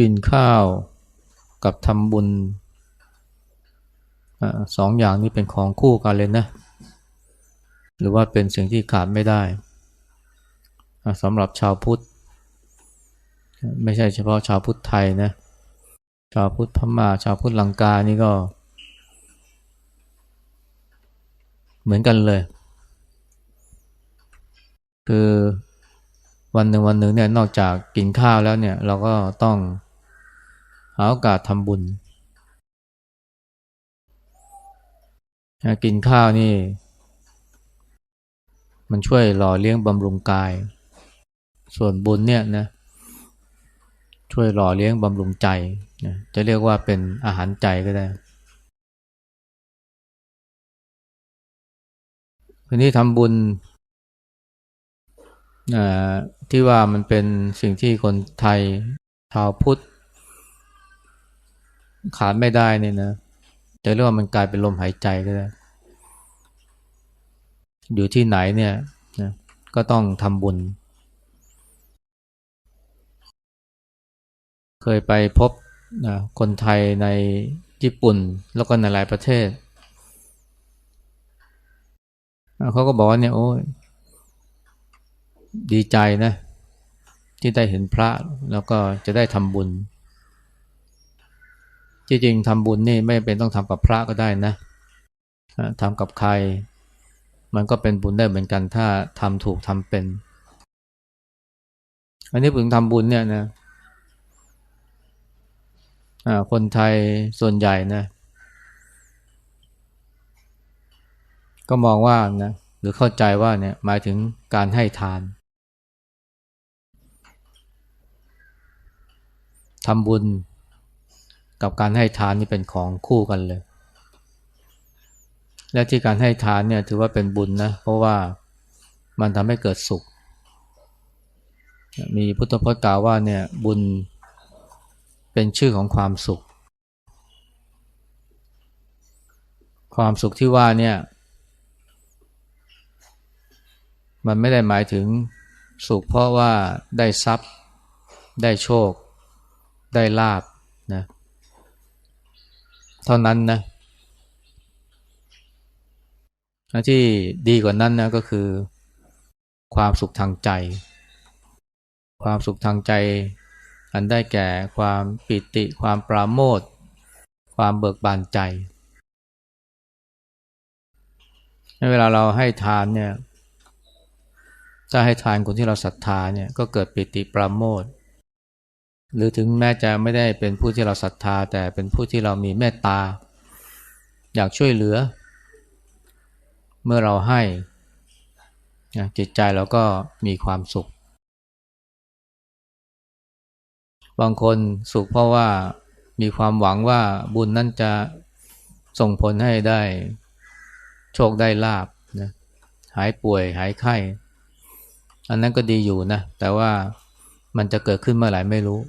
กินข้าวกับทำบุญอสองอย่างนี้เป็นของคู่กันเลยนะ หรือว่าเป็นสิ่งที่ขาดไม่ได้สำหรับชาวพุทธ ไม่ใช่เฉพาะชาวพุทธไทยนะ ชาวพุทธพม่า ชาวพุทธลังกานี่ก็ เหมือนกันเลย คือวันหนึ่งวันหนึ่งเนี่ยนอกจากกินข้าวแล้วเนี่ย เราก็ต้องาโอกาสทำบุญ กินข้าวนี่ มันช่วยหล่อเลี้ยงบำรุงกาย ส่วนบุญเนี่ยนะช่วยหล่อเลี้ยงบำรุงใจนะจะเรียกว่าเป็นอาหารใจก็ได้ทีนี้ทำบุญที่ว่ามันเป็นสิ่งที่คนไทยชาวพุทธ ขาดไม่ได้เนี่ยนะจะเรียกว่ามันกลายเป็นลมหายใจก็ได้ อยู่ที่ไหนเนี่ยนะก็ต้องทำบุญ เคยไปพบนะคนไทยในญี่ปุ่นแล้วก็ในหลายประเทศ เขาก็บอกว่าเนี่ยโอ้ยดีใจนะ ที่ได้เห็นพระแล้วก็จะได้ทำบุญ จริงๆทำบุญนี่ไม่เป็นต้องทำกับพระก็ได้นะทำกับใคร มันก็เป็นบุญได้เหมือนกันถ้าทำถูกทำเป็น อันนี้ถึงทำบุญเนี่ยนะคนไทยส่วนใหญ่นะ ก็มองว่านะหรือเข้าใจว่าเนี่ยหมายถึงการให้ทานทำบุญ กับการให้ทานนี่เป็นของคู่กันเลย และที่การให้ทานเนี่ยถือว่าเป็นบุญนะ เพราะว่ามันทำให้เกิดสุข มีพุทธพจน์กล่าวว่าเนี่ยบุญเป็นชื่อของความสุข ความสุขที่ว่าเนี่ยมันไม่ได้หมายถึงสุขเพราะว่าได้ทรัพย์ ได้โชค ได้ลาบนะ ท่านั้นนะที่ดีกว่านั้นนะก็คือความสุขทางใจ ความสุขทางใจ อันได้แก่ความปิติ ความปราโมทความเบิกบานใจในเวลาเราให้ทานเนี่ยถ้าให้ทานคนที่เราศรัทธาเนี่ยก็เกิดปิติปราโมท หรือถึงแม้จะไม่ได้เป็นผู้ที่เราศรัทธา แต่เป็นผู้ที่เรามีเมตตา อยากช่วยเหลือ เมื่อเราให้จิตใจเราก็มีความสุข บางคนสุขเพราะว่ามีความหวังว่าบุญนั้นจะส่งผลให้ได้โชคได้ลาบนะหายป่วยหายไข้ อันนั้นก็ดีอยู่นะ แต่ว่ามันจะเกิดขึ้นเมื่อไหร่ไม่รู้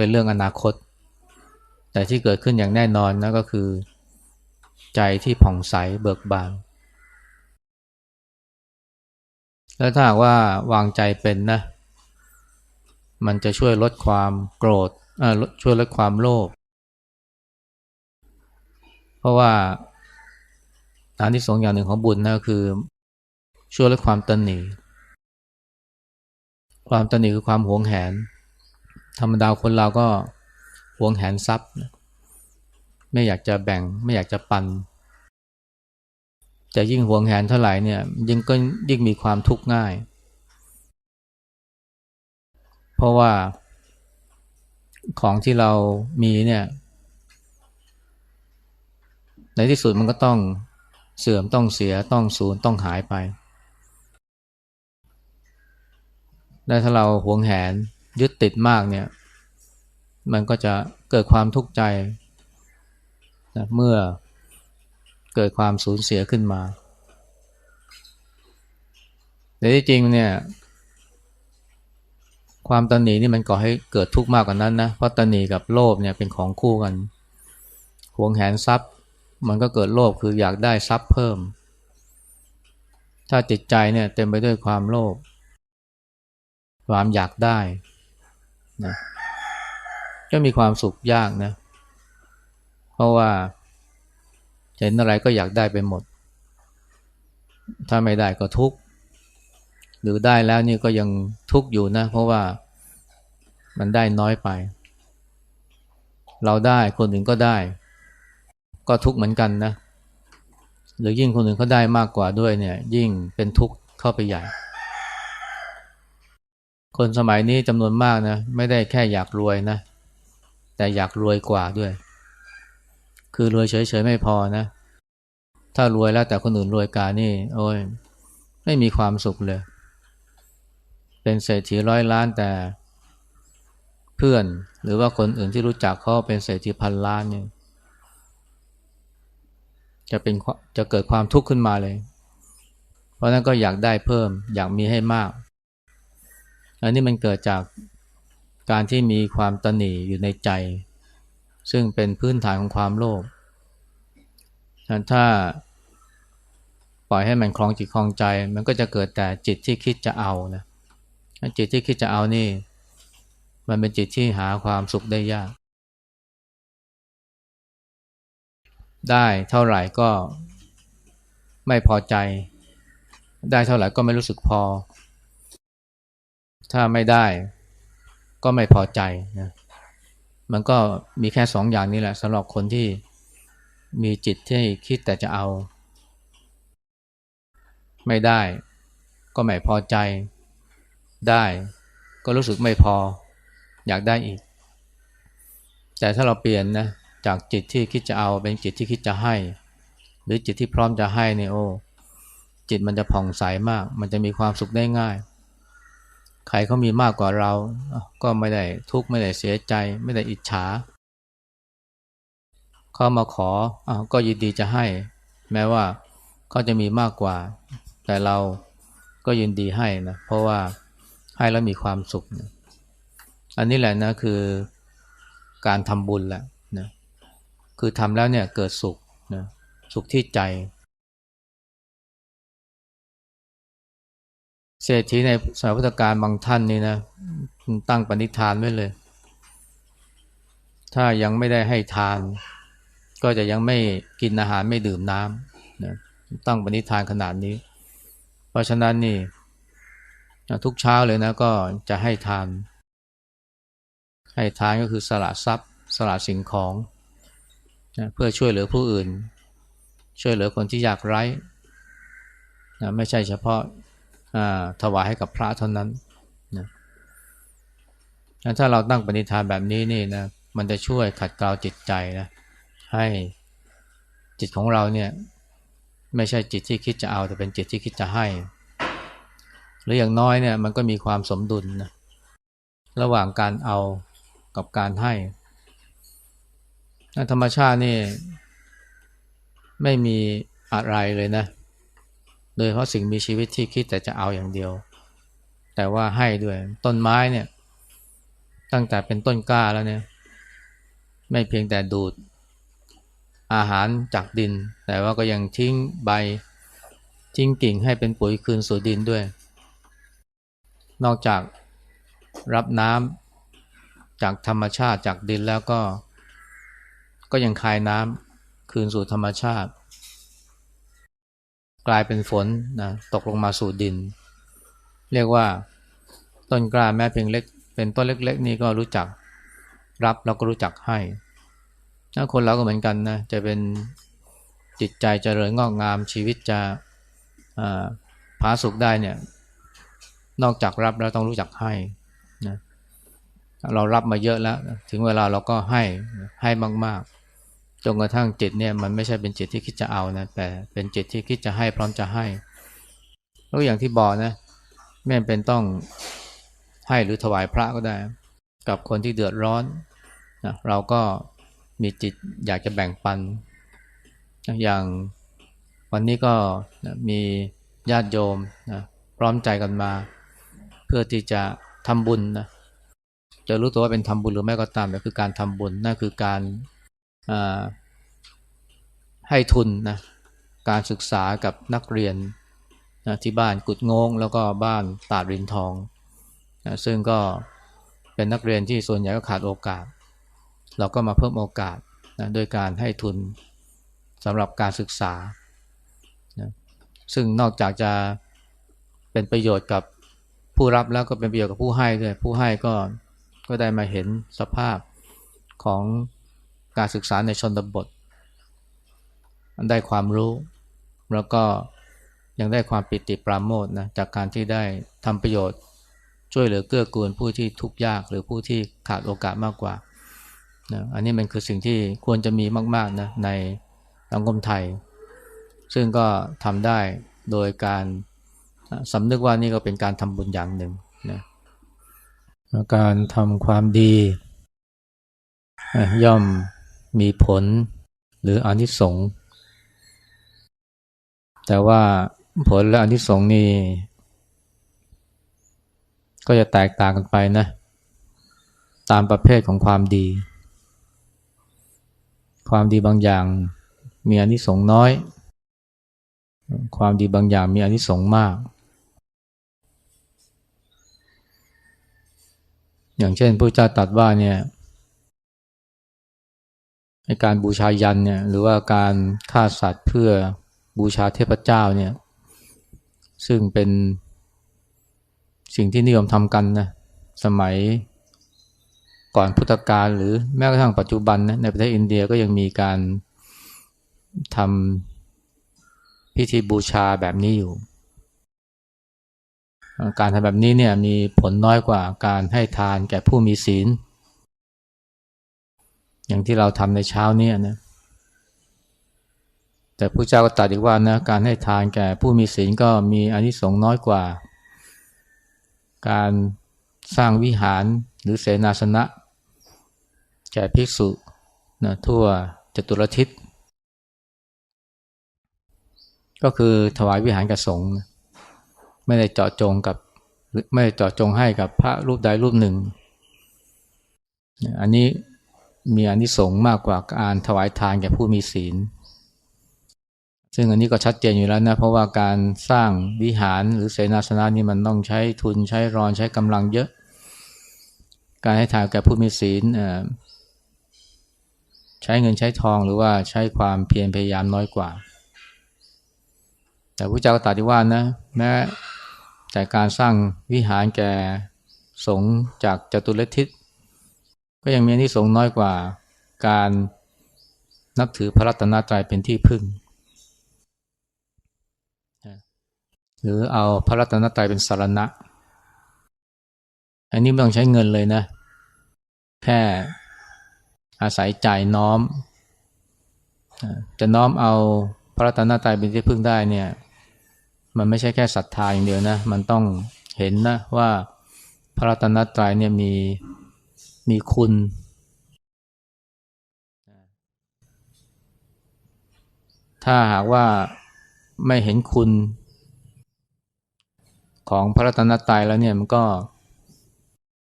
เป็นเรื่องอนาคต แต่ที่เกิดขึ้นอย่างแน่นอนนะก็คือ ใจที่ผ่องใสเบิกบาน แล้วถ้าหากว่าวางใจเป็นนะ มันจะช่วยลดความโกรธช่วยลดความโลภเพราะว่าฐานที่สองอย่างหนึ่งของบุญนะคือช่วยลดความตันหนีความตันหนีคือความหวงแหน ธรรมดาคนเราก็หวงแหนทรัพย์ ไม่อยากจะแบ่งไม่อยากจะปัน จะยิ่งหวงแหนเท่าไหร่เนี่ยยิ่งก็ยิ่งมีความทุกข์ง่าย เพราะว่าของที่เรามีเนี่ยในที่สุดมันก็ต้องเสื่อมต้องเสียต้องสูญต้องหายไป และถ้าเราหวงแหน ยึดติดมากเนี่ย มันก็จะเกิดความทุกข์ใจนะเมื่อเกิดความสูญเสียขึ้นมาแต่ที่จริงเนี่ย ความตันหนีนี่มันก่อให้เกิดทุกข์มากกว่านั้นนะเพราะตันหนีกับโลภเนี่ยเป็นของคู่กันหวงแหนทรัพย์ มันก็เกิดโลภคืออยากได้ทรัพย์เพิ่ม ถ้าจิตใจเนี่ยเต็มไปด้วยความโลภความอยากได้ นะก็มีความสุขยากนะ เพราะว่าเห็นอะไรก็อยากได้ไปหมด ถ้าไม่ได้ก็ทุกข์ หรือได้แล้วนี่ก็ยังทุกข์อยู่นะ เพราะว่ามันได้น้อยไป เราได้คนอื่นก็ได้ ก็ทุกข์เหมือนกันนะ หรือยิ่งคนอื่นเขาได้มากกว่าด้วยเนี่ย ยิ่งเป็นทุกข์เข้าไปใหญ่ คนสมัยนี้จำนวนมากนะไม่ได้แค่อยากรวยนะ แต่อยากรวยกว่าด้วย คือรวยเฉยๆไม่พอนะ ถ้ารวยแล้วแต่คนอื่นรวยกานี่โอ้ยไม่มีความสุขเลย เป็นเศรษฐีร้อยล้านแต่ เพื่อนหรือว่าคนอื่นที่รู้จักเขาเป็นเศรษฐีพันล้านเนี่ยจะเป็นจะเกิดความทุกข์ขึ้นมาเลย เพราะนั้นก็อยากได้เพิ่ม อยากมีให้มาก อันนี้มันเกิดจากการที่มีความตนีอยู่ในใจ ซึ่งเป็นพื้นฐานของความโลภถ้าปล่อยให้มันคลองจิตคลองใจ มันก็จะเกิดแต่จิตที่คิดจะเอานะจิตที่คิดจะเอานี่ มันเป็นจิตที่หาความสุขได้ยาก ได้เท่าไหร่ก็ไม่พอใจ ได้เท่าไหร่ก็ไม่รู้สึกพอ ถ้าไม่ได้ก็ไม่พอใจนะมันก็มีแค่สองอย่างนี้แหละสำหรับคนที่มีจิตที่คิดแต่จะเอา ไม่ได้ ก็ไม่พอใจ ได้ก็รู้สึกไม่พอ อยากได้อีก แต่ถ้าเราเปลี่ยนนะจากจิตที่คิดจะเอาเป็นจิตที่คิดจะให้ หรือจิตที่พร้อมจะให้เนี่ยโอ้จิตมันจะผ่องใสมาก มันจะมีความสุขได้ง่าย ใครเขามีมากกว่าเรา ก็ไม่ได้ทุกข์ไม่ได้เสียใจ ไม่ได้อิจฉาเขามาขออก็ยินดีจะให้ แม้ว่าเขาจะมีมากกว่า แต่เราก็ยินดีให้นะเพราะว่าให้แล้วมีความสุขนะอันนี้แหละนะคือการทำบุญแหละนะคือทำแล้วเนี่ยเกิดสุขนะสุขที่ใจ เศรษฐีในสมัยพุทธกาลบางท่านนี่นะตั้งปณิธานไว้เลย ถ้ายังไม่ได้ให้ทาน ก็จะยังไม่กินอาหารไม่ดื่มน้ำนะตั้งปณิธานขนาดนี้ เพราะฉะนั้นนี่ทุกเช้าเลยนะก็จะให้ทาน ให้ทานก็คือสละทรัพย์ สละสิ่งของนะเพื่อช่วยเหลือผู้อื่น ช่วยเหลือคนที่ยากไร้นะไม่ใช่เฉพาะ ถวายให้กับพระเท่านั้นนะถ้าเราตั้งปณิธานแบบนี้นี่นะมันจะช่วยขัดเกลาจิตใจนะให้จิตของเราเนี่ยไม่ใช่จิตที่คิดจะเอาแต่เป็นจิตที่คิดจะให้ หรืออย่างน้อยเนี่ยมันก็มีความสมดุลนะระหว่างการเอากับการให้ ธรรมชาตินี่ไม่มีอะไรเลยนะ โดยเพราะสิ่งมีชีวิตที่คิดแต่จะเอาอย่างเดียว แต่ว่าให้ด้วยต้นไม้เนี่ย ตั้งแต่เป็นต้นกล้าแล้วเนี่ย ไม่เพียงแต่ดูด อาหารจากดิน แต่ว่าก็ยังทิ้งใบทิ้งกิ่งให้เป็นปุ๋ยคืนสู่ดินด้วย นอกจากรับน้ำจากธรรมชาติจากดินแล้วก็ ก็ยังคายน้ำคืนสู่ธรรมชาติ กลายเป็นฝนนะตกลงมาสู่ดิน เรียกว่าต้นกล้าแม้เพียงเล็ก เป็นต้นเล็ก ๆ นี่ก็รู้จักรับแล้วก็รู้จักให้ถ้าคนเราก็เหมือนกันนะจะเป็นจิตใจจเจริญงอกงามชีวิตจะผาสุกได้เนี่ยนอกจากรับแล้วต้องรู้จักให้นะเรารับมาเยอะแล้ว ถึงเวลาเราก็ให้ให้มากๆ จนกระทั่งจิตเนี่ยมันไม่ใช่เป็นจิตที่คิดจะเอานะแต่เป็นจิตที่คิดจะให้พร้อมจะให้แล้วอย่างที่บอกนะไม่เป็นต้องให้หรือถวายพระก็ได้ กับคนที่เดือดร้อนนะเราก็มีจิตอยากจะแบ่งปัน อย่างวันนี้ก็นะมีญาติโยมนะพร้อมใจกันมา เพื่อที่จะทำบุญนะจะรู้ตัวว่าเป็นทำบุญหรือไม่ก็ตามแต่คือการทำบุญนั่นคือการ ให้ทุนนะการศึกษากับนักเรียนนะที่บ้านกุดงงแล้วก็บ้านตาดรินทองนะซึ่งก็เป็นนักเรียนที่ส่วนใหญ่ก็ขาดโอกาส เราก็มาเพิ่มโอกาสนะโดยการให้ทุนสำหรับการศึกษานะซึ่งนอกจากจะเป็นประโยชน์กับผู้รับแล้วก็เป็นประโยชน์กับผู้ให้ด้วยผู้ให้ก็ก็ได้มาเห็นสภาพของ การศึกษาในชนบท ได้ความรู้แล้วก็ยังได้ความปิติปราโมทนะจากการที่ได้ทำประโยชน์ ช่วยเหลือเกื้อกูลผู้ที่ทุกข์ยากหรือผู้ที่ขาดโอกาสมากกว่านะอันนี้มันคือสิ่งที่ควรจะมีมากๆนะในสังคมไทย ซึ่งก็ทำได้โดยการสำนึกว่านี่ก็เป็นการทำบุญอย่างหนึ่งนะการทำความดีย่อม มีผลหรืออนิสงส์แต่ว่าผลและอนิสงส์นี่ก็จะแตกต่างกันไปนะ ตามประเภทของความดี ความดีบางอย่างมีอนิสงส์น้อย ความดีบางอย่างมีอนิสงส์มาก อย่างเช่นพระเจ้าตรัสว่าเนี่ย การบูชายันเนี่ยหรือว่าการฆ่าสัตว์เพื่อบูชาเทพเจ้าเนี่ยซึ่งเป็นสิ่งที่นิยมทำกันนะสมัยก่อนพุทธกาลหรือแม้กระทั่งปัจจุบันนะในประเทศอินเดียก็ยังมีการทำพิธีบูชาแบบนี้อยู่ การทำแบบนี้เนี่ยมีผลน้อยกว่าการให้ทานแก่ผู้มีศีล อย่างที่เราทำในเช้านี้นะแต่พระเจ้าก็ตรัสอีกว่านะการให้ทานแก่ผู้มีศีลก็มีอานิสงส์น้อยกว่า การสร้างวิหารหรือเสนาสนะแก่ภิกษุนะทั่วจตุรทิศ ก็คือถวายวิหารกับสงฆ์ไม่ได้เจาะจงกับไม่ได้เจาะจงให้กับพระรูปใดรูปหนึ่ง อันนี้ มีอานิสงส์มากกว่าการถวายทานแก่ผู้มีศีล ซึ่งอันนี้ก็ชัดเจนอยู่แล้วนะ เพราะว่าการสร้างวิหารหรือเสนาสนะนี่มันต้องใช้ทุนใช้รอนใช้กำลังเยอะ การให้ทานแก่ผู้มีศีลใช้เงินใช้ทองหรือว่าใช้ความเพียรพยายามน้อยกว่า แต่พระเจ้าก็ตรัสว่านะแม้แต่การสร้างวิหารแก่สงจากจตุรทิศ ก็ยังมีที่สงน้อยกว่าการนับถือพระรัตนตรัยเป็นที่พึ่ง หรือเอาพระรัตนตรัยเป็นสารณะ อันนี้ไม่ต้องใช้เงินเลยนะ แค่อาศัยจ่ายน้อม จะน้อมเอาพระรัตนตรัยเป็นที่พึ่งได้เนี่ย มันไม่ใช่แค่ศรัทธาอย่างเดียวนะ มันต้องเห็นนะว่าพระรัตนตรัยเนี่ยมี มีคุณ ถ้าหากว่าไม่เห็นคุณ ของพระรัตนตรัยแล้วเนี่ยมันก็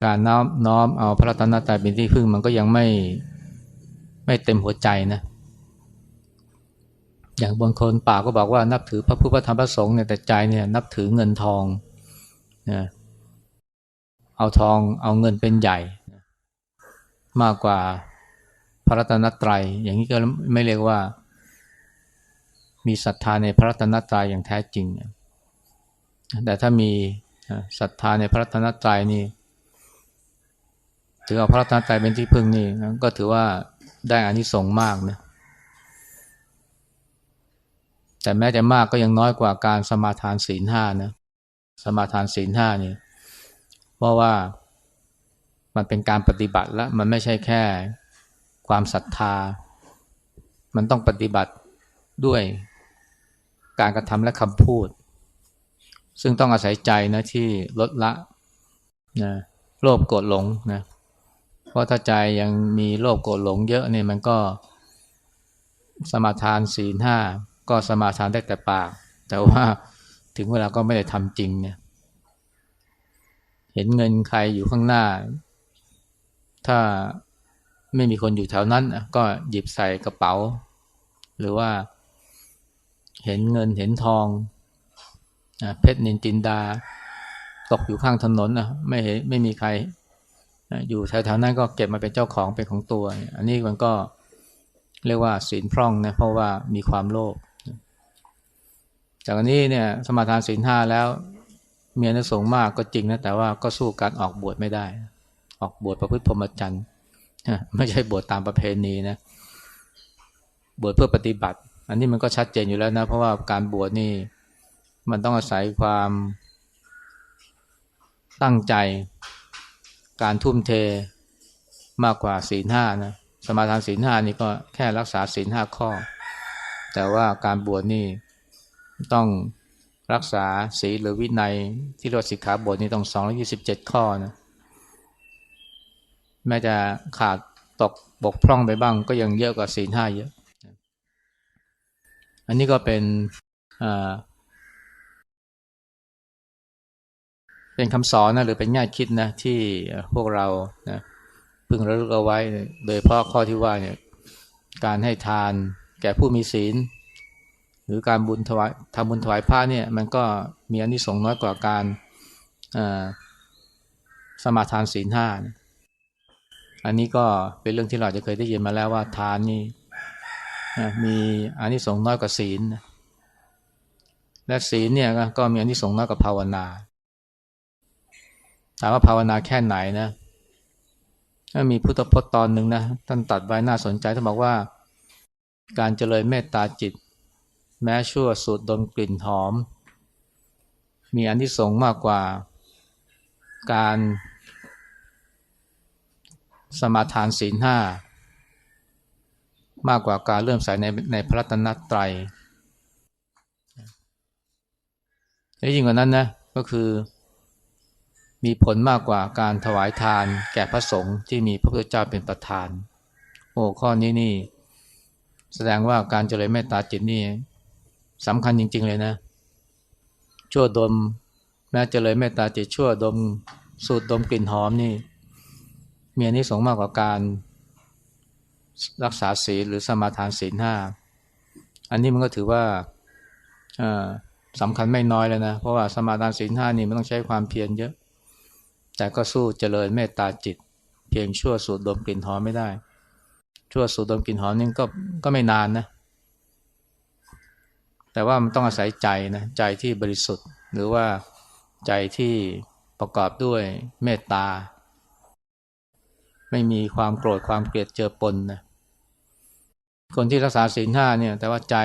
การน้อมน้อมเอาพระรัตนตรัยเป็นที่พึ่งมันก็ยังไม่ไม่เต็มหัวใจนะอย่างบางคนปากก็บอกว่านับถือพระพุทธธรรมพระสงฆ์เนี่ยแต่ใจเนี่ยนับถือเงินทองนะเอาทองเอาเงินเป็นใหญ่ มากกว่าพระรัตนตรัย อย่างนี้ก็ไม่เรียกว่า มีศรัทธาในพระรัตนตรัยอย่างแท้จริง แต่ถ้ามีศรัทธาในพระรัตนตรัยนี่ถือเอาพระรัตนตรัยเป็นที่พึ่งนี่ก็ถือว่าได้อานิสงส์มากนะแต่แม้จะมากก็ยังน้อยกว่าการสมาทานศีลห้านะสมาทานศีลห้านี่เพราะว่า มันเป็นการปฏิบัติแล้ว มันไม่ใช่แค่ความศรัทธา มันต้องปฏิบัติด้วยการกระทำและคำพูด ซึ่งต้องอาศัยใจนะที่ลดละนะโลภโกรธหลงนะเพราะถ้าใจยังมีโลภโกรธหลงเยอะเนี่ยมันก็สมาทานศีลห้าก็สมาทานได้แต่ปาก แต่ว่าถึงเวลาก็ไม่ได้ทำจริงเนี่ยเห็นเงินใครอยู่ข้างหน้า ถ้าไม่มีคนอยู่แถวนั้นก็หยิบใส่กระเป๋า หรือว่าเห็นเงินเห็นทองเพชรนินจินดา ตกอยู่ข้างถนนนะไม่เห็นไม่มีใคร อยู่แถวๆนั้นก็เก็บมาเป็นเจ้าของเป็นของตัว อันนี้มันก็เรียกว่าศีลพร่องนะเพราะว่ามีความโลภจากนี้เนี่ยสมาทานศีลห้าแล้วมีอานิสงมากก็จริงนะแต่ว่าก็สู้การออกบวชไม่ได้ ออกบวชประพฤติพรหมจรรย์ไม่ใช่บวชตามประเพณีนะบวชเพื่อปฏิบัติ อันนี้มันก็ชัดเจนอยู่แล้วนะ เพราะว่าการบวชนี่ มันต้องอาศัยความตั้งใจ การทุ่มเทมากกว่าศีลห้านะสมาทานศีลห้านี่ก็แค่รักษาศีลห้าข้อ แต่ว่าการบวชนี่ต้องรักษาศีลหรือวินัยที่เรียกว่าสิกขาบทนี่ต้อง227ข้อนะ แม้จะขาดตกบกพร่องไปบ้าง ก็ยังเยอะกว่าศีลห้าเยอะ อันนี้ก็เป็นเป็นคำสอนนะหรือเป็นง่ายคิดนะที่พวกเรานะพึงระลึกเอาไว้ โดยเฉพาะข้อที่ว่าเนี่ยการให้ทานแก่ผู้มีศีล หรือการบุญถวายทำบุญถวายผ้าเนี่ย มันก็มีอานิสงส์น้อยกว่าการสมาทานศีลห้านะ อันนี้ก็เป็นเรื่องที่เราจะเคยได้ยินมาแล้วว่าทานนี่มีอานิสงส์น้อยกว่าศีลและศีลเนี่ยก็มีอานิสงส์น้อยกว่าภาวนา ถามว่าภาวนาแค่ไหนนะมีพุทธพจน์ตอนหนึ่งนะท่านตัดไว้น่าสนใจท่านบอกว่า การเจริญเมตตาจิต แม้ชั่วสูดดมกลิ่นหอม มีอันที่สงมากกว่า การ สมาทานศีลห้ามากกว่าการเริ่มใส่ในในพระรัตนตรัยและยิ่งกว่านั้นนะก็คือ มีผลมากกว่าการถวายทานแก่พระสงฆ์ที่มีพระพุทธเจ้าเป็นประธาน โอ้ข้อนี้นี่ แสดงว่าการเจริญเมตตาจิตนี่สำคัญจริง ๆ เลยนะ ชั่วดม แม้เจริญเมตตาจิตชั่วดมสูดดมกลิ่นหอมนี่ มีอันนี้สงมากกว่าการรักษาศีลหรือสมาทานศีลห้าอันนี้มันก็ถือว่าสำคัญไม่น้อยเลยนะ เพราะว่าสมาทานศีลห้านี่มันต้องใช้ความเพียรเยอะ แต่ก็สู้เจริญเมตตาจิต เพียงชั่วสูดดมกลิ่นหอมไม่ได้ ชั่วสูดดมกลิ่นหอมนี่ก็ก็ไม่นานนะ แต่ว่ามันต้องอาศัยใจนะใจที่บริสุทธิ์ หรือว่าใจที่ประกอบด้วยเมตตา ไม่มีความโกรธความเกลียดเจอปนนะคนที่รักษาศีลห้าเนี่ย แต่ว่าใจ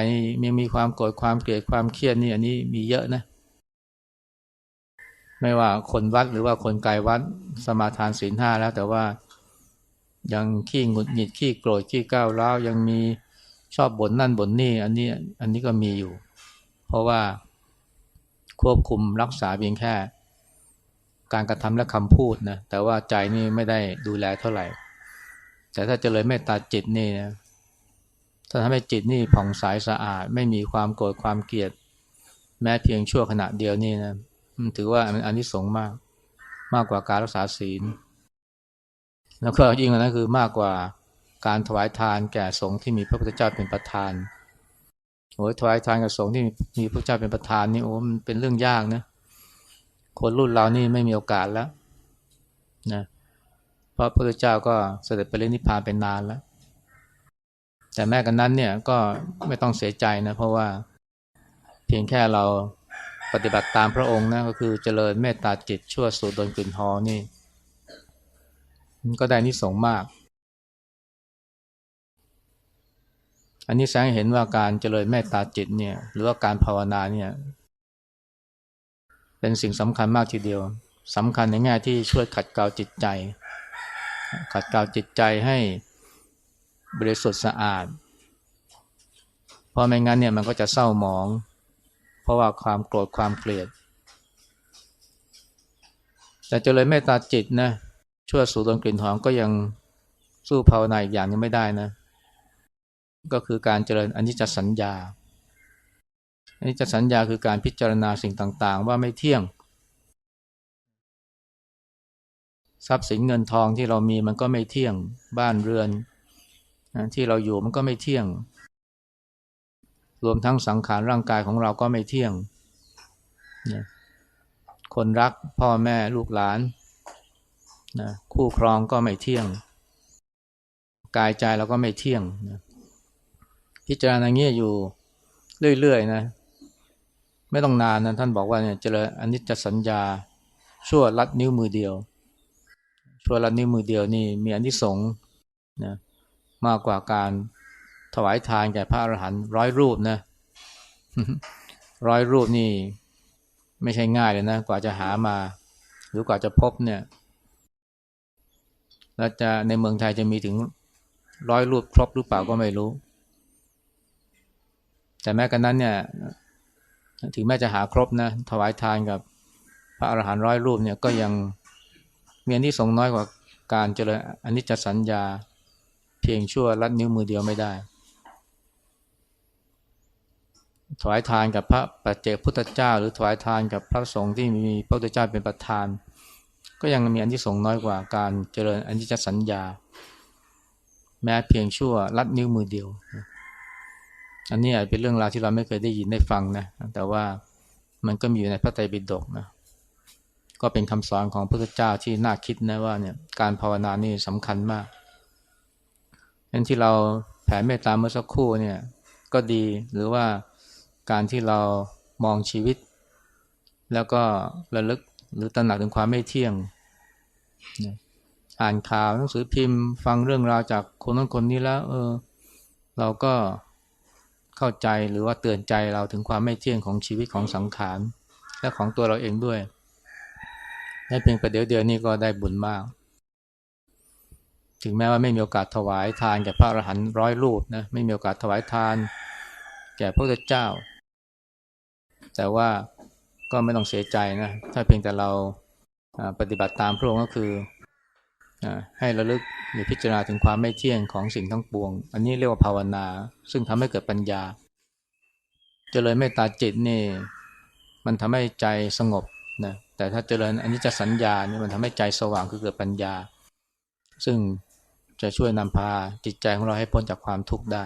มีมีความโกรธความเกลียดความเครียดนี่อันนี้มีเยอะนะ ไม่ว่าคนวัดหรือว่าคนไกลวัดสมาทานศีลห้าแล้ว แต่ว่ายังขี้หงุดหงิดขี้โกรธขี้ก้าวร้าวยังมีชอบบ่นนั่นบ่นนี่ อันนี้อันนี้ก็มีอยู่ เพราะว่าควบคุมรักษาเพียงแค่ การกระทำและคำพูดนะแต่ว่าใจนี่ไม่ได้ดูแลเท่าไหร่ แต่ถ้าเจริญเมตตาจิตนี่นะถ้าทำให้จิตนี่ผ่องใสสะอาด ไม่มีความโกรธความเกลียด แม้เพียงชั่วขณะเดียวนี่นะถือว่าอันนี้สงมาก มากกว่าการรักษาศีล แล้วก็ยิ่งกว่านั้นคือมากกว่าการถวายทานแก่สงฆ์ที่มีพระพุทธเจ้าเป็นประธานโอ้ยถวายทานกับสงฆ์ที่มีพระเจ้าเป็นประธานนี่โอ้มันเป็นเรื่องยากนะ คนรุ่นเรานี่ไม่มีโอกาสแล้วนะเพราะพระพุทธเจ้าก็เสด็จไปเล่นนิพพานเป็นนานแล้ว แต่แม้กันนั้นเนี่ยก็ไม่ต้องเสียใจนะเพราะว่าเพียงแค่เราปฏิบัติตามพระองค์นะก็คือเจริญเมตตาจิตชั่วสูดดนกลิ่นหอนี่ก็ได้นิสงมาก อันนี้แสดงเห็นว่าการเจริญเมตตาจิตเนี่ย หรือว่าการภาวนาเนี่ย เป็นสิ่งสำคัญมากทีเดียวสำคัญในแง่ที่ช่วยขัดเกลาจิตใจ ขัดเกลาจิตใจให้บริสุทธิ์สะอาด เพราะไม่งั้นเนี่ยมันก็จะเศร้าหมอง เพราะว่าความโกรธความเกลียด แต่เจริญเมตตาจิตนะช่วยสูดดมกลิ่นหอมก็ยังสู้ภาวนาอีกอย่างนึงไม่ได้นะ ก็คือการเจริญอนิจจสัญญา อนิจจสัญญาคือการพิจารณาสิ่งต่างๆ ว่าไม่เที่ยง ทรัพย์สินเงินทองที่เรามีมันก็ไม่เที่ยง บ้านเรือนที่เราอยู่มันก็ไม่เที่ยง รวมทั้งสังขารร่างกายของเราก็ไม่เที่ยงนะคนรักพ่อแม่ลูกหลานนะคู่ครองก็ไม่เที่ยง กายใจเราก็ไม่เที่ยงนะพิจารณาเงี้ยอยู่เรื่อยๆนะ ไม่ต้องนานนะท่านบอกว่าเนี่ยเจริญอนิจจสัญญาชั่วลัดนิ้วมือเดียว ชั่วลัดนิ้วมือเดียวนี่มีอนิสงส์นะมากกว่าการถวายทานแก่พระอรหันต์ร้อยรูปนะร้อยรูปนี่ไม่ใช่ง่ายเลยนะกว่าจะหามา หรือกว่าจะพบเนี่ยแล้วจะในเมืองไทยจะมีถึงร้อยรูปครบหรือเปล่าก็ไม่รู้ แต่แม้กันนั้นเนี่ย ถึงแม้จะหาครบนะถวายทานกับพระอรหันต์ร้อยรูปเนี่ยก็ยังมีอันที่สงน้อยกว่าการเจริญอันิจจสัญญาเพียงชั่วลัดนิ้วมือเดียวไม่ได้ ถวายทานกับพระปัจเจกพุทธเจ้า หรือถวายทานกับพระสงฆ์ที่มีพระพุทธเจ้าเป็นประธาน ก็ยังมีอันที่สงน้อยกว่าการเจริญอันิจจสัญญา แม้เพียงชั่วลัดนิ้วมือเดียว อันนี้อาจเป็นเรื่องราวที่เราไม่เคยได้ยินได้ฟังนะแต่ว่ามันก็มีอยู่ในพระไตรปิฎกนะก็เป็นคำสอนของพระพุทธเจ้าที่น่าคิดนะว่าเนี่ยการภาวนานี่สำคัญมากงั้นที่เราแผ่เมตตาเมื่อสักครู่เนี่ยก็ดีหรือว่าการที่เรามองชีวิต แล้วก็ระลึกหรือตระหนักถึงความไม่เที่ยง อ่านข่าวหนังสือพิมพ์ ฟังเรื่องราวจากคนนั้นคนนี้แล้ว เออ เราก็ เข้าใจหรือว่าเตือนใจเราถึงความไม่เที่ยงของชีวิตของสังขารและของตัวเราเองด้วยได้เพียงประเดี๋ยวเดียวนี้ก็ได้บุญมาก ถึงแม้ว่าไม่มีโอกาสถวายทานแก่พระอรหันต์ร้อยรูปนะไม่มีโอกาสถวายทาน แก่พระพุทธเจ้า แต่ว่าก็ไม่ต้องเสียใจนะถ้าเพียงแต่เราปฏิบัติตามพระองค์ก็คือ ให้ระลึกหรือพิจารณาถึงความไม่เที่ยงของสิ่งทั้งปวง อันนี้เรียกว่าภาวนา ซึ่งทำให้เกิดปัญญาเจริญเมตตาจิตนี่ มันทำให้ใจสงบนะแต่ถ้าเจริญอันนี้จะสัญญาเนี่ยมันทำให้ใจสว่างคือเกิดปัญญา ซึ่งจะช่วยนำพาจิตใจของเราให้พ้นจากความทุกข์ได้